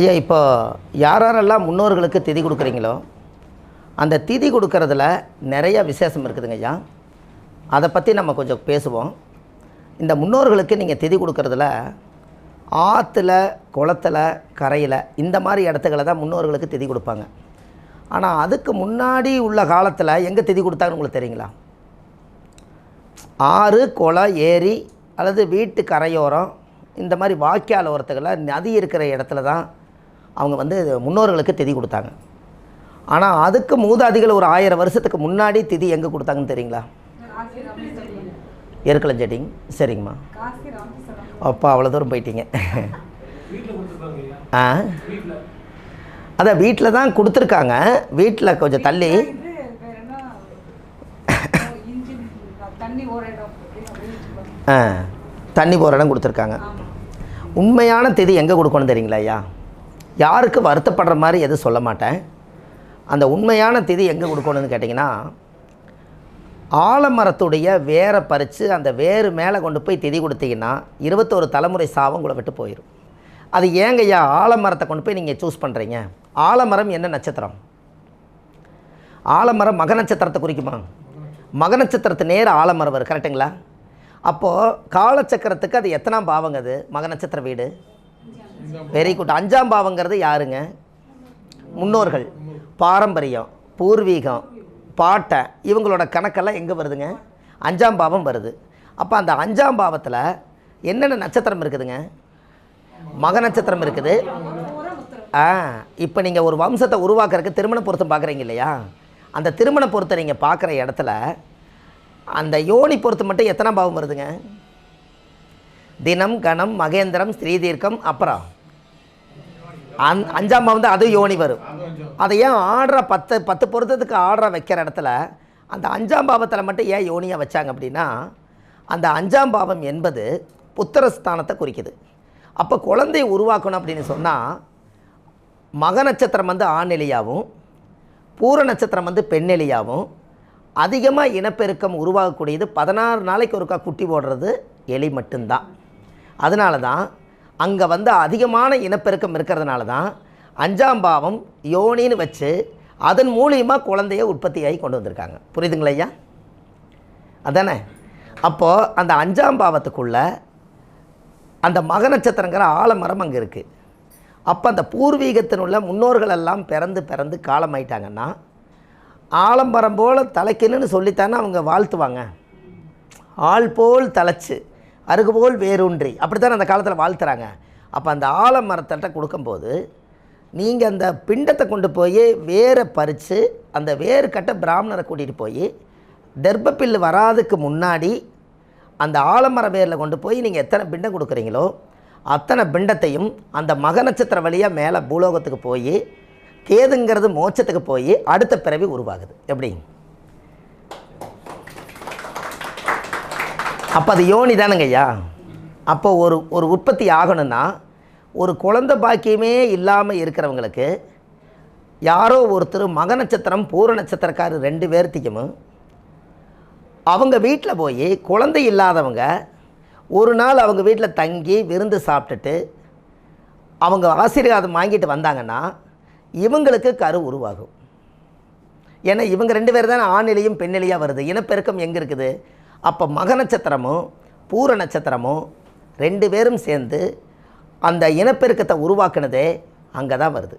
ஐயா இப்போ யாரெல்லாம் முன்னோர்களுக்கு திதி கொடுக்குறீங்களோ அந்த திதி கொடுக்கறதுல நிறைய விசேஷம் இருக்குதுங்க ஐயா. அதை பற்றி நம்ம கொஞ்சம் பேசுவோம். இந்த முன்னோர்களுக்கு நீங்கள் திதி கொடுக்கறதுல ஆற்றுல குளத்துல கரையில் இந்த மாதிரி இடத்துக்களை தான் முன்னோர்களுக்கு திதி கொடுப்பாங்க. ஆனால் அதுக்கு முன்னாடி உள்ள காலத்தில் எங்கே திதி கொடுத்தாங்கன்னு உங்களுக்கு தெரியுங்களா? ஆறு குளம் ஏரி அல்லது வீட்டு கரையோரம் இந்த மாதிரி வாய்க்கால் ஓரத்துக்களை நதி இருக்கிற இடத்துல தான் அவங்க வந்து முன்னோர்களுக்கு திதி கொடுத்தாங்க. ஆனால் அதுக்கு மூதாதிகள் ஒரு ஆயிரம் வருஷத்துக்கு முன்னாடி திதி எங்கே கொடுத்தாங்கன்னு தெரியுங்களா? எருக்கலஞ்செட்டிங் சரிங்கம்மா. அப்பா அவ்வளோ தூரம் போயிட்டீங்க. ஆ? அதான் வீட்டில் தான் கொடுத்துருக்காங்க. வீட்டில் கொஞ்சம் தள்ளி. ஆ தண்ணி போகிற இடம் கொடுத்துருக்காங்க. உண்மையான திதி எங்கே கொடுக்கணும் தெரியுங்களா ஐயா? யாருக்கு வருத்தப்படுற மாதிரி எதுவும் சொல்ல மாட்டேன்? அந்த உண்மையான திதி எங்கே கொடுக்கணும்னு கேட்டிங்கன்னா ஆலமரத்துடைய வேரை பறித்து அந்த வேர் மேலே கொண்டு போய் திதி கொடுத்தீங்கன்னா இருபத்தோரு தலைமுறை சாபம் உங்களை விட்டு போயிடும் அது ஏங்கய்யா ஆலமரத்தை கொண்டு போய் நீங்கள் சூஸ் பண்ணுறீங்க ஆலமரம் என்ன நட்சத்திரம்? ஆலமரம் மக நட்சத்திரத்தை குறிக்குமா? மக நட்சத்திரத்து நேர ஆலமரம் வரும் கரெக்டுங்களா அப்போது காலச்சக்கரத்துக்கு அது எத்தனாம் பாவங்க அது? மக நட்சத்திர வீடு? Very good. அஞ்சாம் பாவங்கிறது யாருங்க? முன்னோர்கள். பாரம்பரியம் பூர்வீகம் பாட்டை. இவங்களோட கணக்கெல்லாம் எங்கே வருதுங்க? அஞ்சாம் பாவம் வருது. அப்போ அந்த அஞ்சாம் பாவத்தில் என்னென்ன நட்சத்திரம் இருக்குதுங்க? மக நட்சத்திரம் இருக்குது. ஆ இப்போ நீங்கள் ஒரு வம்சத்தை உருவாக்குறதுக்கு திருமண பொருத்தம் பார்க்குறீங்க இல்லையா? அந்த திருமண பொருத்தம் நீங்கள் பார்க்குற இடத்துல அந்த யோனி பொருத்தம் மட்டும் எத்தனாம் பாவம் வருதுங்க? தினம் கணம் மகேந்திரம் ஸ்ரீதீர்க்கம் அப்புறம். அந் அஞ்சாம் பாவம் தான் அது யோனி வரும். அதை ஏன் ஆடுற பத்து பத்து பொருத்தத்துக்கு ஆடுற வைக்கிற இடத்துல அந்த அஞ்சாம் பாவத்தில் மட்டும் ஏன் யோனியாக வச்சாங்க அப்படின்னா அந்த அஞ்சாம் பாவம் என்பது புத்திரஸ்தானத்தை குறிக்குது. அப்போ குழந்தையை உருவாக்கணும் அப்படின்னு சொன்னால் மக நட்சத்திரம் வந்து ஆண்நிலையாகவும் பூர நட்சத்திரம் வந்து பெண்ணெலியாகவும் அதிகமாக இனப்பெருக்கம் உருவாகக்கூடியது பதினாறு நாளைக்கு ஒருக்கா குட்டி போடுறது எலி மட்டும்தான். அதனால தான் அங்கே வந்து அதிகமான இனப்பெருக்கம் இருக்கிறதுனால தான் அஞ்சாம் பாவம் யோனின்னு வச்சு அதன் மூலியமாக குழந்தைய உற்பத்தியாகி கொண்டு வந்திருக்காங்க. புரியுதுங்களா ஐயா? அதானே? அப்போது அந்த அஞ்சாம் பாவத்துக்குள்ள அந்த மக நட்சத்திரங்கிற ஆலமரம் அங்கே இருக்குது அப்போ அந்த பூர்வீகத்தினுள்ள முன்னோர்கள் எல்லாம் பிறந்து பிறந்து காலமாயிட்டாங்கன்னா ஆலமரம் போல் தலைக்கணுன்னு சொல்லித்தானே அவங்க வாழ்த்துவாங்க. ஆள் போல் தலைச்சு. அருகுபோல் வேரூன்றி. அப்படித்தானே அந்த காலத்தில் வாழ்த்துறாங்க. அப்போ அந்த ஆலமரத்தட்ட கொடுக்கும்போது நீங்கள் அந்த பிண்டத்தை கொண்டு போய் வேரை பறித்து அந்த வேறு கட்ட பிராமணரை கூட்டிகிட்டு போய் தர்ப்பப்பில்லு வராதுக்கு முன்னாடி அந்த ஆலமர வேரில் கொண்டு போய் நீங்கள் எத்தனை பிண்டம் கொடுக்குறீங்களோ அத்தனை பிண்டத்தையும் அந்த மக நட்சத்திர வழியாக மேலே பூலோகத்துக்கு போய் கேதுங்கிறது மோட்சத்துக்கு போய் அடுத்த பிறவி உருவாகுது. எப்படி? அப்போ அது யோனி தானுங்க ஐயா. அப்போ ஒரு ஒரு உற்பத்தி ஆகணும்னா ஒரு குழந்த பாக்கியமே இல்லாமல் இருக்கிறவங்களுக்கு யாரோ ஒருத்தர் மக நட்சத்திரம் பூர நட்சத்திரக்காரர் ரெண்டு பேர்த்திக்கும் அவங்க வீட்டில் போய் குழந்தை இல்லாதவங்க ஒரு நாள் அவங்க வீட்டில் தங்கி விருந்து சாப்பிட்டுட்டு அவங்க ஆசீர்வாதம் வாங்கிட்டு வந்தாங்கன்னா இவங்களுக்கு கரு உருவாகும். ஏன்னா இவங்க ரெண்டு பேர் தானே ஆணிலையும் பெண்ணிலையாக வருது. இனப்பெருக்கம் எங்கே இருக்குது? அப்போ மக நட்சத்திரமும் பூர நட்சத்திரமும் ரெண்டு பேரும் சேர்ந்து அந்த இனப்பெருக்கத்தை உருவாக்குனதே அங்கே தான் வருது.